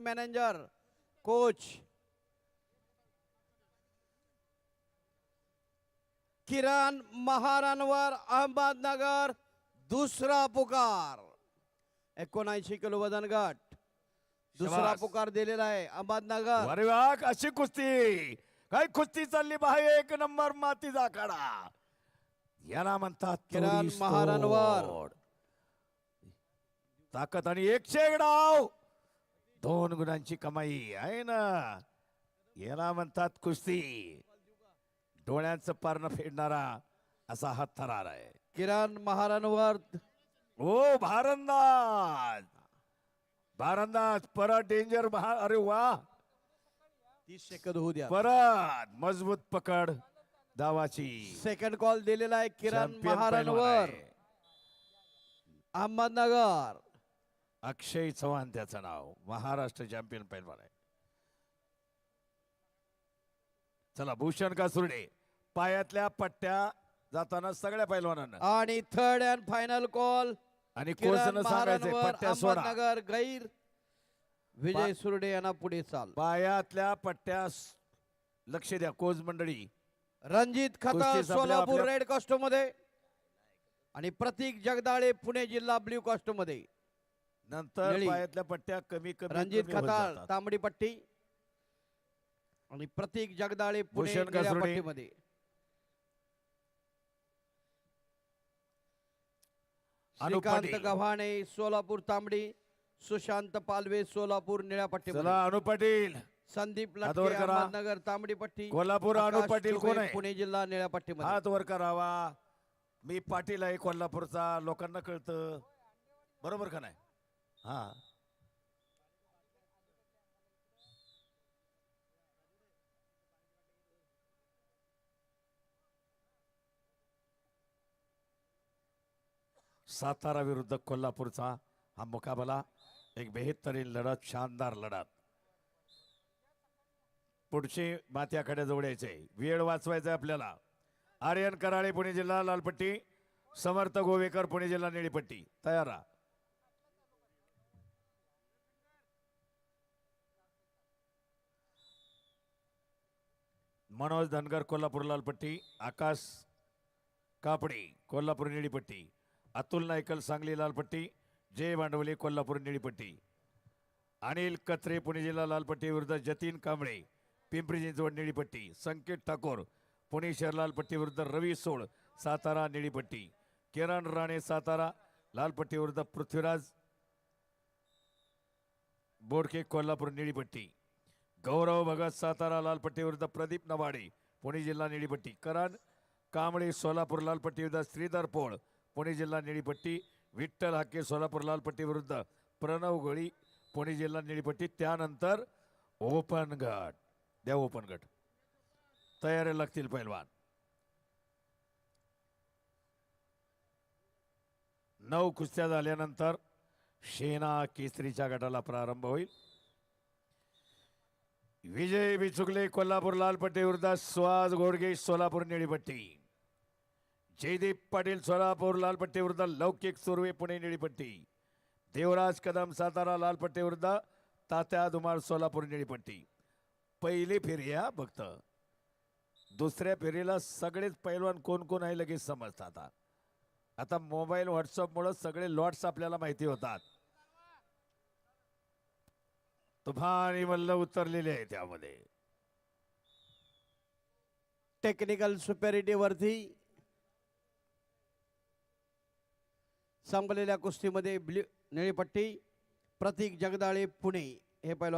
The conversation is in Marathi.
मॅनेजर कोच किरण महाराणवर अहमदनगर दुसरा पुकार. एकोणऐंशी किलो वजन गट. दुसरा शाबास. पुकार दिलेला आहे अहमदनगर. अरे वा अशी कुस्ती. काय कुस्ती चालली बाहेर एक नंबर मातीचा आखाडा याला म्हणतात किरण महाराणवर. तोड. ताकद आणि एकशे एक डाव. दोन गुणांची कमाई आहे ना? याला म्हणतात कुस्ती. डोळ्यांचं पारण फेडणारा असा हा थरार आहे. किरण महाराणवर. ओ भारंदाज! भारंदाज परत डेंजर महा अरे वा! तीस सेकंद होऊ द्या. परत मजबूत पकड दावाची. सेकंड कॉल दिलेला आहे किरण Champion महाराणवर. आहे. अहमदनगर. अक्षय चव्हाण त्याचं नाव. महाराष्ट्र चॅम्पियन पैलवान आहे. चला भूषण कासुर्डे. पायातल्या पट्ट्या जाताना सगळ्या पैलवानांना. आणि थर्ड अँड फायनल कॉल आणि पट्ट्या सोडा. गैर विजय सुरडे यांना पुढे चाल. पायातल्या पट्ट्या लक्ष द्या कोच मंडळी. रणजित खता सोलापूर रेड कॉस्ट्यूममध्ये. आणि प्रतीक जगदाळे पुणे जिल्हा ब्ल्यू कॉस्ट्यूममध्ये. नंतर निळी. पायातल्या पट्ट्या कमी कमी रणजित कमी होत खताळ जातात. तांबडी पट्टी आणि प्रतीक जगदाळे पुणे भूषण निळ्या. पट्टीमध्ये अनुप श्रीकांत पाटील. गव्हाणे सोलापूर तांबडी सुशांत पालवे सोलापूर निळ्या पट्टीमध्ये चला अनु पाटील संदीप हातवर लटके करा. अहमदनगर तांबडी पट्टी कोल्हापूर अनु आकाश पाटील कोण आहे? पुणे जिल्हा निळ्या पट्टीमध्ये हात वर करावा मी पाटील आहे कोल्हापूरचा लोकांना कळतं बरोबर का नाही हा. सातारा विरुद्ध कोल्हापूरचा हा मुकाबला एक बेहतरीन लढत शानदार लढत. पुढची मात्याकडे जोडायचे वेळ वाचवायचा आपल्याला. आर्यन कराळे पुणे जिल्हा लालपट्टी. समर्थ गोवेकर पुणे जिल्हा निळीपट्टी. तयार मनोज धनगर कोल्हापूर लालपट्टी आकाश कापडे कोल्हापूर निळीपट्टी अतुल नायकल सांगली लालपट्टी जय भांडवली कोल्हापूर निळीपट्टी अनिल कत्रे पुणे जिल्हा लालपट्टी विरुद्ध जतीन कांबळे पिंपरी चिंचवड निळीपट्टी संकेत ठाकूर पुणे शहर लालपट्टी विरुद्ध रवी सोळ सातारा निळीपट्टी किरण राणे सातारा लालपट्टी विरुद्ध पृथ्वीराज बोडके कोल्हापूर निळीपट्टी गौरव भगत सातारा लालपट्टी विरुद्ध प्रदीप नवाडे पुणे जिल्हा निळीपट्टी. करण कांबळे सोलापूर लालपट्टी विरुद्ध श्रीधर पोळ पुणे जिल्हा निळीपट्टी. विठ्ठल हाके सोलापूर लालपट्टी विरुद्ध प्रणव गळी पुणे जिल्हा निळीपट्टी. त्यानंतर ओपन गट. द्या ओपन गट. तयारी लागतील पैलवान. नऊ कुस्त्या झाल्यानंतर शेना केसरीच्या गटाला प्रारंभ होईल. विजय बिचुकले कोल्हापूर लालपट्टी विरुद्ध सुहास घोडगे सोलापूर निळीपट्टी. जयदीप पाटील सोलापूर लालपट्टी विरुद्ध लौकिक सुर्वे पुणे निळीपट्टी. देवराज कदम सातारा लालपट्टी विरुद्ध तात्या धुमाळ सोलापूर निळीपट्टी. पहिली फेरी हा फक्त. दुसऱ्या फेरीला सगळेच पैलवान कोण कोण आहे लगेच समजतात आता. आता मोबाईल व्हॉट्सअपमुळं सगळे लॉट्स आपल्याला माहिती होतात. तुफानी मल्ल उतरलेले आहे त्यामध्ये. टेक्निकल सुपेरिटी वरती संपलेल्या कुस्तीमध्ये ब्ल्यू निळीपट्टी प्रतीक जगदाळे पुणे हे पहिलं